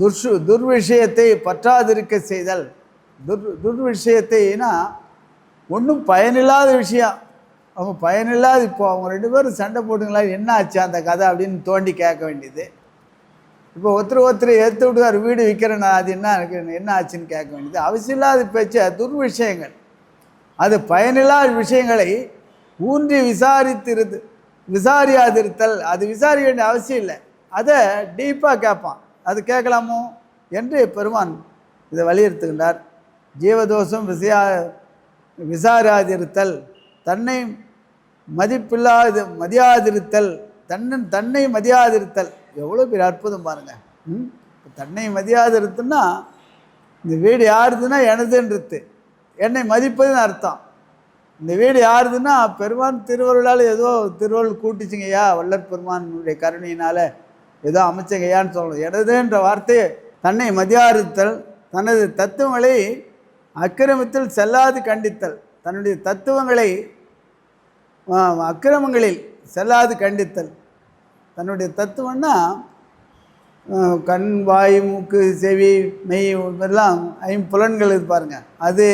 துர்ஷு துர்விஷயத்தை பற்றாதிருக்க செய்தல். துர் துர்விஷயத்தைனா ஒன்றும் பயனில்லாத விஷயம். அவங்க பயனில்லாத இப்போ அவங்க ரெண்டு பேரும் சண்டை போட்டுங்களா என்ன ஆச்சு அந்த கதை அப்படின்னு தோண்டி கேட்க வேண்டியது. இப்போ ஒருத்தர் ஒருத்தர் எடுத்து விட்டுக்கார் வீடு விற்கிறேன்னா அது என்ன இருக்கு என்ன ஆச்சுன்னு கேட்க வேண்டியது. அவசியம் இல்லாத பேச்ச துர்விஷயங்கள். அது பயனில்லாத விஷயங்களை ஊன்றி விசாரித்திருது விசாரியாதிருத்தல். அது விசாரிக்க வேண்டிய அவசியம் இல்லை. அதை டீப்பாக கேட்பான். அது கேட்கலாமோ? என்று பெருமான் இதை வலியுறுத்துகின்றார். ஜீவதோஷம் விசையா விசாராதிருத்தல் தன்னை மதிப்பில்லாது மதியாதிருத்தல் தன்னன் தன்னை மதியாதிருத்தல். எவ்வளோ பெரிய அற்புதம் பாருங்கள் ம்? தன்னை மதியாதிருத்தம்னா இந்த வீடு யாருதுன்னா எனதுன்றது என்னை மதிப்பதுன்னு அர்த்தம். இந்த வீடு யாருதுன்னா பெருமான் திருவருளால் ஏதோ திருவருள் கூட்டிச்சுங்கய்யா வல்லற் பெருமானுடைய கருணையினால். ஏதோ அமைச்சங்கய்யான்னு சொல்லணும். இடதுன்ற வார்த்தையை தன்னை மதியாறுத்தல் தனது தத்துவங்களை அக்கிரமத்தில் செல்லாது கண்டித்தல் தன்னுடைய தத்துவங்களை அக்கிரமங்களில் செல்லாது கண்டித்தல். தன்னுடைய தத்துவம்னா கண் வாய் மூக்கு செவி மெய் இதெல்லாம் ஐம்புலன்கள் இது அது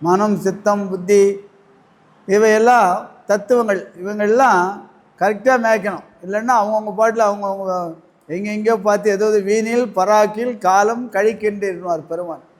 மனம் சித்தம் புத்தி இவையெல்லாம் தத்துவங்கள். இவங்கெல்லாம் கரெக்டாக மேய்க்கணும். இல்லைன்னா அவங்கவுங்க பாட்டில் அவங்கவுங்க எங்கெங்கேயோ பார்த்து ஏதாவது வீணில் பராக்கில் காலம் கழிக்கின்றிருவார் பெருமான்.